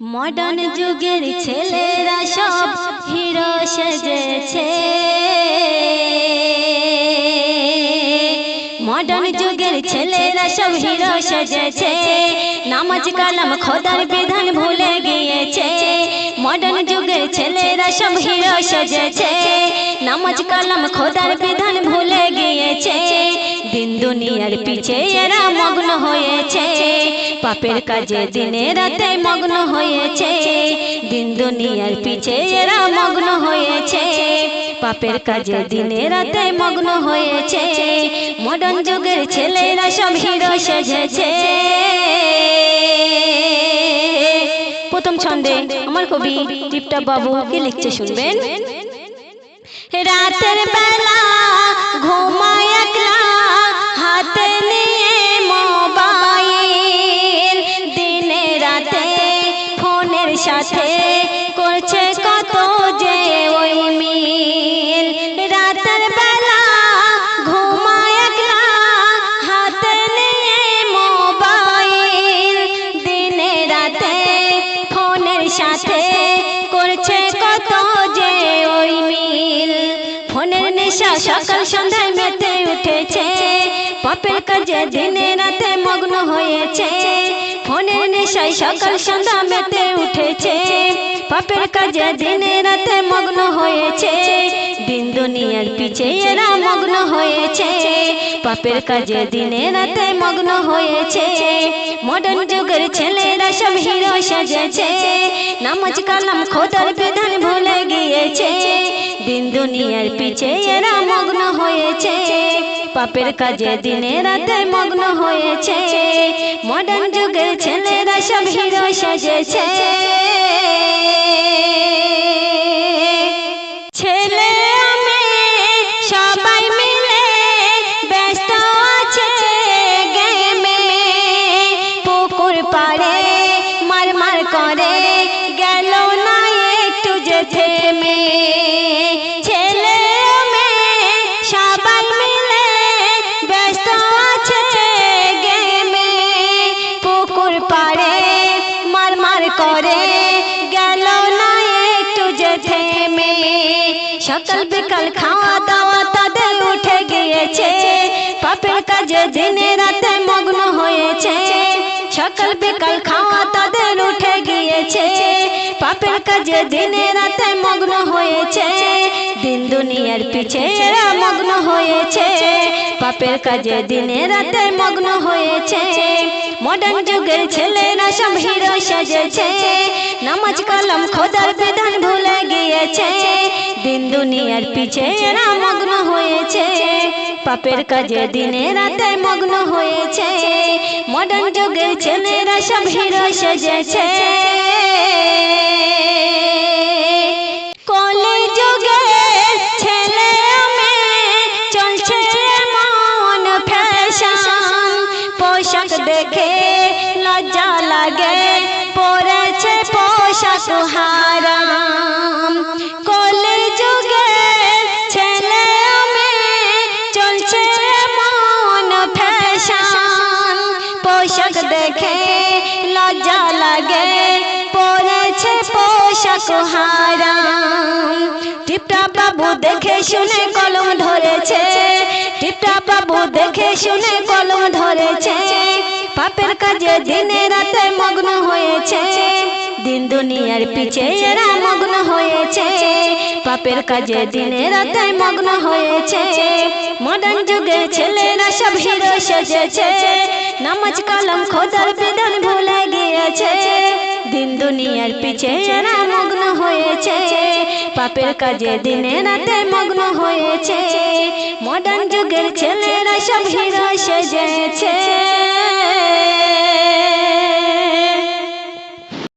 Modern যুগের ছেলেরা সব হিরো সেজেছে। মডার্ন যুগের ছেলেরা সব হিরো সেজেছে। নামাজ কালাম খোদার বিধান ভুলে গিয়েছে। মডার্ন যুগের ছেলেরা সব হিরো সেজেছে। নামাজ কালাম খোদার বিধান ভুলে গিয়েছে। দিন দুনিয়ার পিছে এরা মগ্ন হয়েছে। পাপের কাজে দিনে রাতে মগ্ন হয়েছে। দিন দুনিয়ার পিছে এরা মগ্ন হয়েছে। পাপের কাজে দিনে রাতে মগ্ন হয়েছে। মডার্ন যুগের ছেলেরা সব হিরো সেজেছে। প্রথম ছন্দে আমার কবি টিপটা বাবু কি লিখছে শুনবেন? রাতের বেলা সাথে করছে কত যে ওই মিল। রাতের বেলা ঘুমায় একলা, হাতে নিয়ে মোবাইল। দিনে রাতে ফোনের সাথে করছে কত যে ওই মিল। ফোনের নেশা সকাল সন্ধ্যায় মেতে উঠেছে পাপের কাজে দিনে রাতে মগ্ন হয়েছে। ফোনের নেশায় সকাল সন্ধ্যা মেতে উঠেছে। পাপের কাজে দিনে রাতে মগ্ন হয়েছে। দিন দুনিয়ার পিছে এরা মগ্ন হয়েছে। পাপের কাজে দিনে রাতে মগ্ন হয়েছে। মডার্ন যুগের ছেলেরা সব হিরো সাজেছে। নামাজ কালাম খোদার বিধান ভুলে গিয়েছে। দিন দুনিয়ার পিছে এরা মগ্ন হয়েছে। পাপের কাজে দিনে রাতে মগ্ন হয়েছে। মডার্ন যুগের ছেলেরা সব হিরো সাজেছে। সকাল বিকাল খাওয়া দাওয়া তাদের উঠে গিয়েছে। পাপের কাজে দিনে রাতে মগ্ন হয়েছে। সকাল বিকাল খাওয়া তাদের উঠে গিয়েছে। পাপের কাজে দিনে দিন দুনিয়ার পিছে এরা মগ্ন হয়েছে। পাপের কাজে দিনে রাতে মগ্ন হয়েছে। মডার্ন যুগের ছেলেরা সব হিরো সাজেছে। নামাজ কালাম খোদার বিধান ভুলে গিয়েছে। দিন দুনিয়ার পিছে এরা মগ্ন হয়েছে। পাপের কাজে দিনে রাতে মগ্ন হয়েছে। মডার্ন যুগের ছেলেরা সব হিরো সেজেছে। দেখে লজ্জা লাগে। পরেছে পোশাক হারাম। কলে ছেলে চলছে মন পোশাক দেখে লজ্জা লাগে। পরেছে পোশাক হারাম। টিপটা বাবু দেখে শুনে টিপটা বাবু দেখে শুনে কলম ধরেছে। পাপের কাজে দিনে রাতে মগ্ন হয়েছে। দিন দুনিয়ার পিছে এরা মগ্ন হয়েছে। পাপের কাজে দিনে রাতে মগ্ন হয়েছে। মডার্ন যুগের ছেলেরা সব হিরো সেজেছে। নামাজ কালাম খোদার বিধান ভুলে গিয়েছে। দিন দুনিয়ার পিছে এরা মগ্ন হয়েছে। পাপের কাজে দিনে রাতে মগ্ন হয়েছে। মডার্ন যুগের ছেলেরা সব হিরো সেজেছে